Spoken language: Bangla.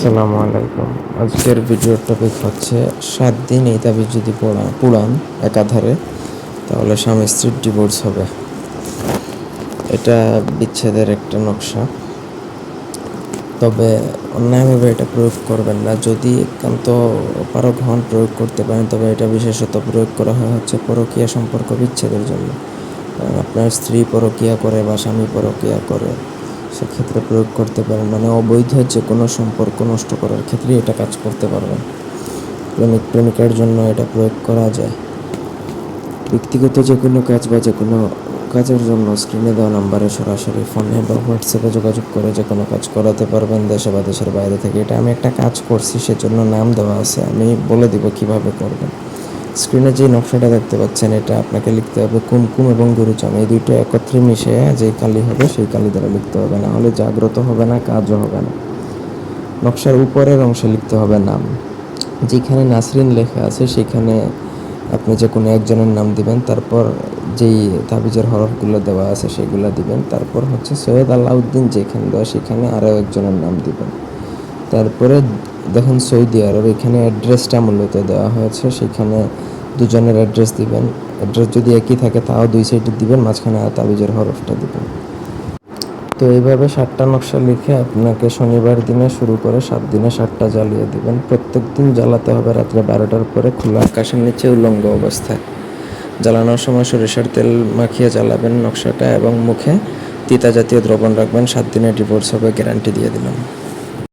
আসসালামু আলাইকুম। আজকের ভিডিওর টপিক হচ্ছে সাত দিন এই তাবিজ যদি পড়া পুরান একাধারে, তাহলে স্বামী স্ত্রীর ডিভোর্স হবে। এটা বিচ্ছেদের একটা নকশা। তবে অন্যায়ভাবে এটা প্রয়োগ করবেন না। যদি একান্ত অপারক হন, প্রয়োগ করতে পারেন, তবে এটা বিশেষত প্রয়োগ করা হয় হচ্ছে পরকীয়া সম্পর্ক বিচ্ছেদের জন্য। আপনার স্ত্রী পরকীয়া করে বা স্বামী পরকীয়া করে। সেক্ষেত্রে প্রয়োগ করতে পারেন। মানে অবৈধ যে কোনো সম্পর্ক নষ্ট করার ক্ষেত্রে এটা কাজ করতে পারবেন। প্রেমিক, প্রেমিকার জন্য এটা প্রয়োগ করা যায়। ব্যক্তিগত যে কোনো কাজ বা যে কোনো কাজের জন্য স্ক্রিনে দেওয়া নাম্বারে সরাসরি ফোনে বা হোয়াটসঅ্যাপে যোগাযোগ করে যে কোনো কাজ করাতে পারবেন দেশে বা দেশের বাইরে থেকে। এটা আমি একটা কাজ করছি, সেজন্য নাম দেওয়া আছে। আমি বলে দিব কীভাবে করবেন। স্ক্রিনে যে নকশাটা দেখতে পাচ্ছেন, এটা আপনাকে লিখতে হবে কুমকুম এবং গুরুচাম এই দুইটা একত্রে মিশে যে কালি হবে, সেই কালি দ্বারা লিখতে হবে। না হলে জাগ্রত হবে না, কাজও হবে না। নকশার উপরের অংশে লিখতে হবে নাম। যেখানে নাসরিন লেখা আছে, সেখানে আপনি যে কোনো একজনের নাম দিবেন। তারপর যেই তাবিজের হরফগুলো দেওয়া আছে, সেগুলো দিবেন। তারপর হচ্ছে সৈয়দ আলাউদ্দিন যেখানে দেওয়া, সেখানে আরও একজনের নাম দিবেন। তারপরে দেখুন, সৌদি আরব, এখানে অ্যাড্রেসটা মূলত দেওয়া হয়েছে। সেখানে দুজনের অ্যাড্রেস দিবেন। অ্যাড্রেস যদি একই থাকে, তাও দুই সাইডে দিবেন, মাঝখানে তাবিজের হরফটা দিবেন। তো এইভাবে সাতটা নকশা লিখে আপনাকে শনিবার দিনে শুরু করে সাত দিনে সাতটা জ্বালিয়ে দিবেন। প্রত্যেক দিন জ্বালাতে হবে রাত্রে বারোটার পরে খোলা আকাশের নিচে উলঙ্গ অবস্থায়। জ্বালানোর সময় সরিষার তেল মাখিয়ে জ্বালাবেন নকশাটা এবং মুখে তিতা জাতীয় দ্রবণ রাখবেন। সাত দিনে ডিভোর্স হবে গ্যারান্টি দিয়ে দিলাম।